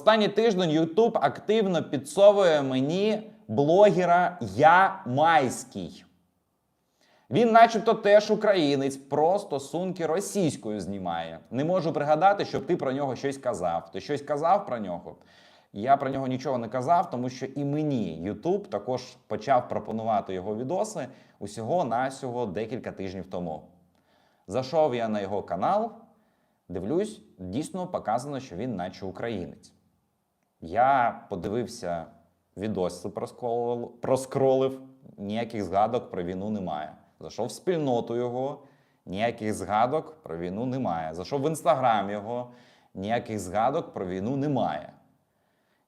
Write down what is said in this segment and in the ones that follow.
Останній тиждень YouTube активно підсовує мені блогера Я Майський. Він, начебто, теж українець, про стосунки російською знімає. Не можу пригадати, щоб ти про нього щось казав. Ти щось казав про нього? Я про нього нічого не казав, тому що і мені YouTube також почав пропонувати його відоси усього насього декілька тижнів тому. Зайшов я на його канал, дивлюсь, дійсно показано, що він, наче українець. Я подивився проскролив, проскролив, ніяких згадок про війну немає. Зайшов в спільноту його, ніяких згадок про війну немає. Зайшов в інстаграм його, ніяких згадок про війну немає.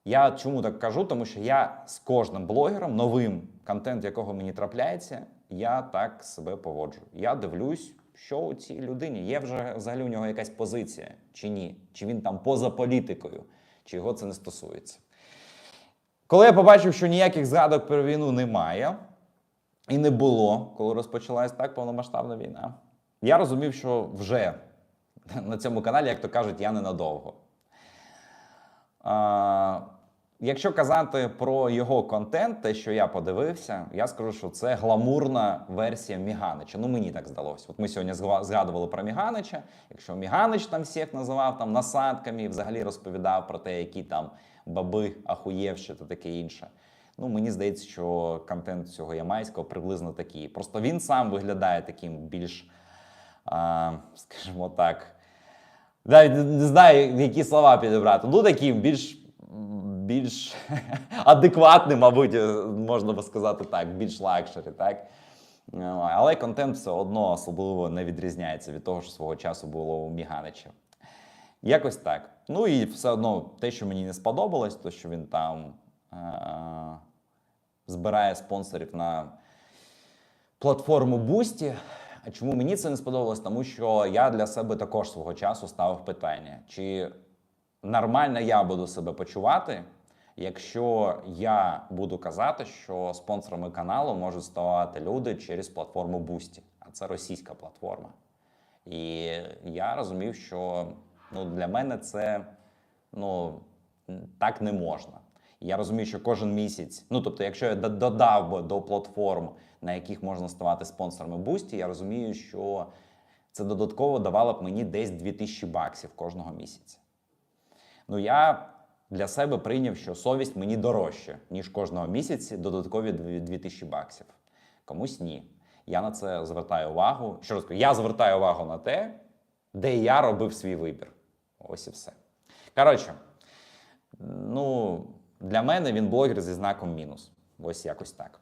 Я чому так кажу? Тому що я з кожним блогером, новим контент, якого мені трапляється, я так себе поводжу. Я дивлюсь, що у цій людині є вже взагалі у нього якась позиція, чи ні, чи він там поза політикою, чи його це не стосується. Коли я побачив, що ніяких згадок про війну немає, і не було, коли розпочалась так повномасштабна війна, я розумів, що вже на цьому каналі, як то кажуть, я ненадовго. Якщо казати про його контент, те, що я подивився, я скажу, що це гламурна версія Міганича. Ну, мені так здалося. От ми сьогодні згадували про Міганича. Якщо Міганич там всіх називав там насадками, і взагалі розповідав про те, які там баби ахуєвші та таке інше. Ну, мені здається, що контент цього Ямайського приблизно такий. Просто він сам виглядає таким більш, а, скажімо так, не знаю, які слова підібрати. Ну, таким більш, більш адекватним, мабуть, е, можна би сказати так, більш лакшері, так? Ну, Але контент все одно особливо не відрізняється від того, що свого часу було у Міганича. Якось так. Ну і все одно те, що мені не сподобалось, то що він там е- збирає спонсорів на платформу Boosty. А Чому мені це не сподобалось? Тому що я для себе також свого часу ставив питання, чи нормально я буду себе почувати, якщо я буду казати, що спонсорами каналу можуть ставати люди через платформу Boosty, а це російська платформа. І я розумів, що ну, для мене це ну, так не можна. Я розумію, що кожен місяць, ну тобто, якщо я додав би до платформ, на яких можна ставати спонсорами Boosty, я розумію, що це додатково давало б мені десь 2000 баксів кожного місяця. Ну я для себе прийняв, що совість мені дорожче, ніж кожного місяця додаткові 2000 баксів. Комусь ні. Я на це звертаю увагу. Що розкажу, я звертаю увагу на те, де я робив свій вибір. Ось і все. Коротше, ну, для мене він блогер зі знаком мінус. Ось якось так.